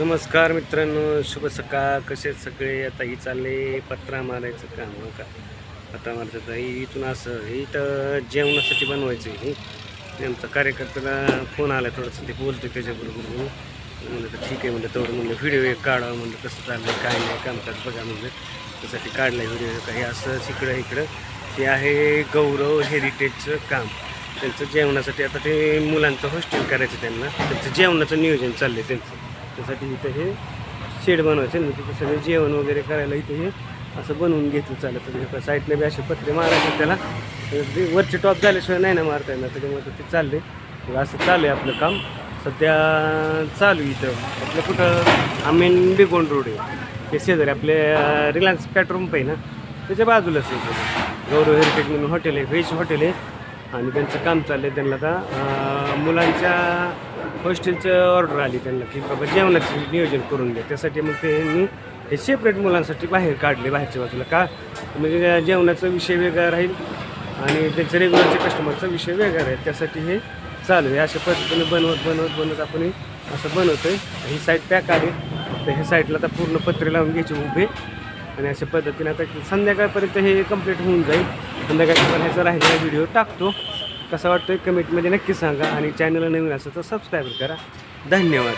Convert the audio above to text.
नमस्कार मित्रांनो शुभ सकाळ. कसे आहेत सगळे? आता ही चालले पत्रा मारायचं काम हो का? पत्रा मारायचं ही इथून असं हे इथं जेवणासाठी बनवायचं आहे. हे आमचा कार्यकर्त्याला फोन आला थोडंसं ते बोलतो त्याच्याबरोबर. म्हणलं तर ठीक आहे म्हणलं तेवढं म्हणलं व्हिडिओ एक काढा म्हणलं कसं चाललं काय नाही कामकाज बघा म्हणलं. त्यासाठी काढला व्हिडिओ काही असं इकडं इकडं. ते आहे गौरव हेरिटेजचं काम. त्यांचं जेवणासाठी आता ते मुलांचं हॉस्टेल करायचं त्यांना. त्यांचं जेवणाचं नियोजन चाललं आहे त्यांचं. त्यासाठी इथं हे शेड बनवायचे ना तिथं सगळं जेवण वगैरे करायला इथं हे असं बनवून घेतलं चालत. तर म्हणजे साईडने बी असे पत्रे मारायचे त्याला. ते वरचे टॉप झाल्याशिवाय नाही ना मारता येणार. त्याच्यामुळे तर ते चालले असं चालू आहे आपलं काम. सध्या चालू आहे इथं. आपलं कुठं? आमेन बिगोंड रोड आहे. ते शेजारी आपले रिलायन्स पेट्रोल पंप आहे ना. त्याच्या बाजूलाच आहे गौरव हेरिटेज म्हणून हॉटेल आहे. व्हेज हॉटेल आहे. आणि त्यांचं काम चाललं आहे त्यांना आता मुलांच्या हॉस्टेलचं ऑर्डर आली त्यांना की बाबा जेवणाचं नियोजन करून द्या त्यासाठी मग ते मी हे सेपरेट मुलांसाठी बाहेर काढले बाहेरच्या बाजूला. का? म्हणजे जेवणाचा विषय वेगळा राहील आणि त्यांच्या रेग्युलरच्या कस्टमरचा विषय वेगळा राहील त्यासाठी हे चालू आहे. अशा पद्धतीने बनवत बनवत बनवत आपण असं बनवतो आहे ही साईड पॅक आली. तर ह्या साईडला आता पूर्ण पत्रे लावून घ्यायचे उभे. आणि अशा पद्धतीने आता संध्याकाळपर्यंत हे कंप्लीट होऊन जाईल. संध्याकाळपर्यंत ह्याचा राहिलेला व्हिडिओ टाकतो. कसा वाटतोय कमेंटमध्ये नक्की सांगा आणि चॅनलला नवीन असेल तर सबस्क्राईब करा. धन्यवाद.